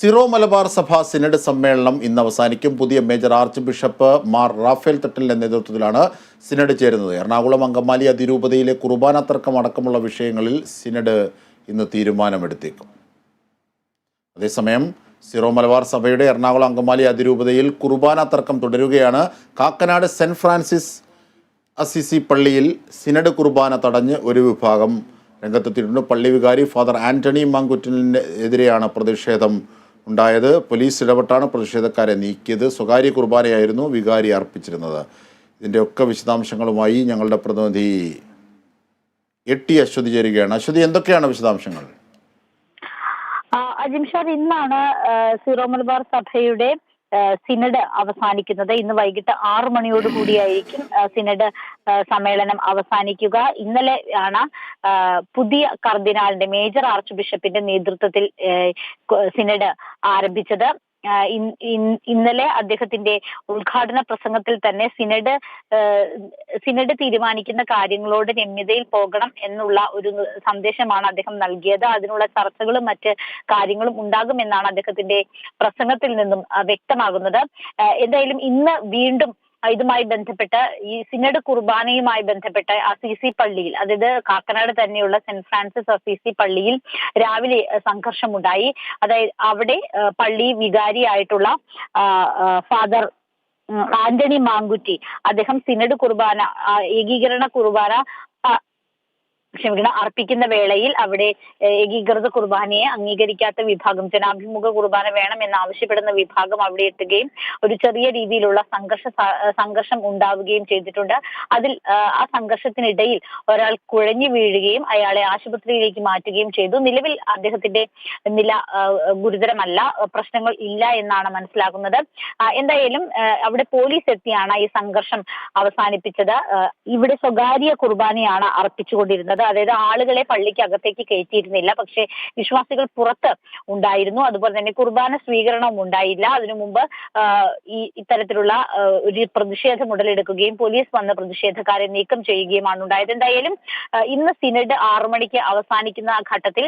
Syro Malabar സഭ synod സമ്മേളനം ഇന്ന് അവസാനിക്കും. പുതിയ major arch bishop Mar Raphael തട്ടലിന്റെ നേതൃത്വത്തിലാണ് സിനഡ് ചേരുന്നത്. എറണാകുളം അങ്കമാലി അതിരൂപതയിലെ കുർബാന തർക്കം അടക്കമുള്ള വിഷയങ്ങളിൽ സിനഡ് ഇന്ന് തീരുമാനമെടുത്തേക്കും. അതേസമയം സിറോ മലബാർ സഭയുടെ എറണാകുളം അങ്കമാലി അതിരൂപതയിൽ കുർബാന തർക്കം തുടരുകയാണ്. കാക്കനാട് സെന്റ് ഫ്രാൻസിസ് അസിസി പള്ളിയിൽ സിനഡ് കുർബാന തടഞ്ഞ് ഒരു വിഭാഗം രംഗത്തെത്തിയിട്ടുണ്ട്. പള്ളി വികാരി ഫാദർ ആന്റണി മാങ്കുറ്റിനെതിരെയാണ് പ്രതിഷേധം ഉണ്ടായത്. പോലീസ് ഇടപെട്ടാണ് പ്രതിഷേധക്കാരെ നീക്കിയത്. സ്വകാര്യ കുർബാനയായിരുന്നു വികാരി അർപ്പിച്ചിരുന്നത്. ഇതിന്റെയൊക്കെ വിശദാംശങ്ങളുമായി ഞങ്ങളുടെ പ്രതിനിധി എ ടി അശ്വതി ചേരുകയാണ്. അശ്വതി എന്തൊക്കെയാണ് വിശദാംശങ്ങൾ? അജിംഷാദ് ഇന്നാണ് സീറോ മലബാർ സഭയുടെ സിനഡ് അവസാനിക്കുന്നത്. ഇന്ന് വൈകിട്ട് ആറു മണിയോട് കൂടിയായിരിക്കും സിനഡ് സമ്മേളനം അവസാനിക്കുക. ഇന്നലെ ആണ് പുതിയ കർദിനാളിന്റെ മേജർ ആർച്ച് ബിഷപ്പിന്റെ നേതൃത്വത്തിൽ സിനഡ് ആരംഭിച്ചത്. ഇന്നലെ അദ്ദേഹത്തിന്റെ ഉദ്ഘാടന പ്രസംഗത്തിൽ തന്നെ സിനഡ് സിനഡ് തീരുമാനിക്കുന്ന കാര്യങ്ങളോട് രമ്യതയിൽ പോകണം എന്നുള്ള ഒരു സന്ദേശമാണ് അദ്ദേഹം നൽകിയത്. അതിനുള്ള ചർച്ചകളും മറ്റ് കാര്യങ്ങളും ഉണ്ടാകുമെന്നാണ് അദ്ദേഹത്തിന്റെ പ്രസംഗത്തിൽ നിന്നും വ്യക്തമാകുന്നത്. എന്തായാലും ഇന്ന് വീണ്ടും ഇതുമായി ബന്ധപ്പെട്ട ഈ സിനഡ് കുർബാനയുമായി ബന്ധപ്പെട്ട അസീസി പള്ളിയിൽ അതായത് കാക്കനാട് തന്നെയുള്ള സെന്റ് ഫ്രാൻസിസ് അസീസി പള്ളിയിൽ രാവിലെ സംഘർഷമുണ്ടായി. അതായത് അവിടെ പള്ളി വികാരിയായിട്ടുള്ള ഫാദർ ആന്റണി മാങ്കുറ്റി അദ്ദേഹം സിനഡ് കുർബാന ഏകീകരണ കുർബാന ക്ഷമിക്കണം. അർപ്പിക്കുന്ന വേളയിൽ അവിടെ ഏകീകൃത കുർബാനയെ അംഗീകരിക്കാത്ത വിഭാഗം ജനാഭിമുഖ കുർബാന വേണം എന്ന് ആവശ്യപ്പെടുന്ന വിഭാഗം അവിടെ എത്തുകയും ഒരു ചെറിയ രീതിയിലുള്ള സംഘർഷ സംഘർഷം ഉണ്ടാവുകയും ചെയ്തിട്ടുണ്ട്. അതിൽ ആ സംഘർഷത്തിനിടയിൽ ഒരാൾ കുഴഞ്ഞു വീഴുകയും അയാളെ ആശുപത്രിയിലേക്ക് മാറ്റുകയും ചെയ്തു. നിലവിൽ അദ്ദേഹത്തിന്റെ നില ഗുരുതരമല്ല. പ്രശ്നങ്ങൾ ഇല്ല എന്നാണ് മനസ്സിലാകുന്നത്. എന്തായാലും അവിടെ പോലീസ് എത്തിയാണ് ഈ സംഘർഷം അവസാനിപ്പിച്ചത്. ഇവിടെ സ്വകാര്യ കുർബാനയാണ് അർപ്പിച്ചുകൊണ്ടിരുന്നത്. അതായത് ആളുകളെ പള്ളിക്ക് അകത്തേക്ക് കയറ്റിയിരുന്നില്ല. പക്ഷേ വിശ്വാസികൾ പുറത്ത് ഉണ്ടായിരുന്നു. അതുപോലെ തന്നെ കുർബാന സ്വീകരണവും ഉണ്ടായില്ല. അതിനു മുമ്പ് ഈ ഇത്തരത്തിലുള്ള ഒരു പ്രതിഷേധം ഉടലെടുക്കുകയും പോലീസ് വന്ന് പ്രതിഷേധക്കാരെ നീക്കം ചെയ്യുകയുമാണ് ഉണ്ടായത്. എന്തായാലും ഇന്ന് സിനഡ് ആറു മണിക്ക് അവസാനിക്കുന്ന ഘട്ടത്തിൽ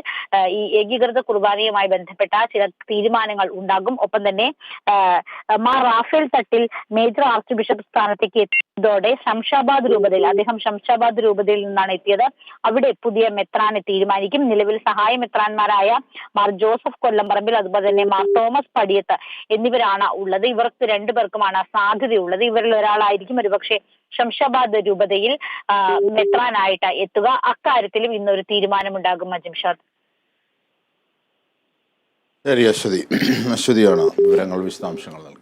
ഈ ഏകീകൃത കുർബാനയുമായി ബന്ധപ്പെട്ട ചില തീരുമാനങ്ങൾ ഉണ്ടാകും. ഒപ്പം തന്നെ Mar Raphael Thattil major arch bishop സ്ഥാനത്തേക്ക് എത്തിയതോടെ ശംഷാബാദ് രൂപതയിൽ അദ്ദേഹം ശംഷാബാദ് രൂപതയിൽ നിന്നാണ് എത്തിയത്. അവിടെ പുതിയ മെത്രാനെ തീരുമാനിക്കും. നിലവിൽ സഹായ മെത്രാന്മാരായ മാർ ജോസഫ് കൊല്ലംപറമ്പിൽ അതുപോലെ തന്നെ മാർ തോമസ് പടിയത്ത് എന്നിവരാണ് ഉള്ളത്. ഇവർക്ക് രണ്ടുപേർക്കുമാണ് സാധ്യതയുള്ളത്. ഇവരിൽ ഒരാളായിരിക്കും ഒരുപക്ഷെ ശംഷാബാദ് രൂപതയിൽ മെത്രാനായിട്ട് എത്തുക. അക്കാര്യത്തിലും ഇന്നൊരു തീരുമാനമുണ്ടാകും അജിംഷാദ് ശരി അശ്വതി. അശ്വതിയാണ് വിവരങ്ങൾ വിശദാംശങ്ങൾ നൽകി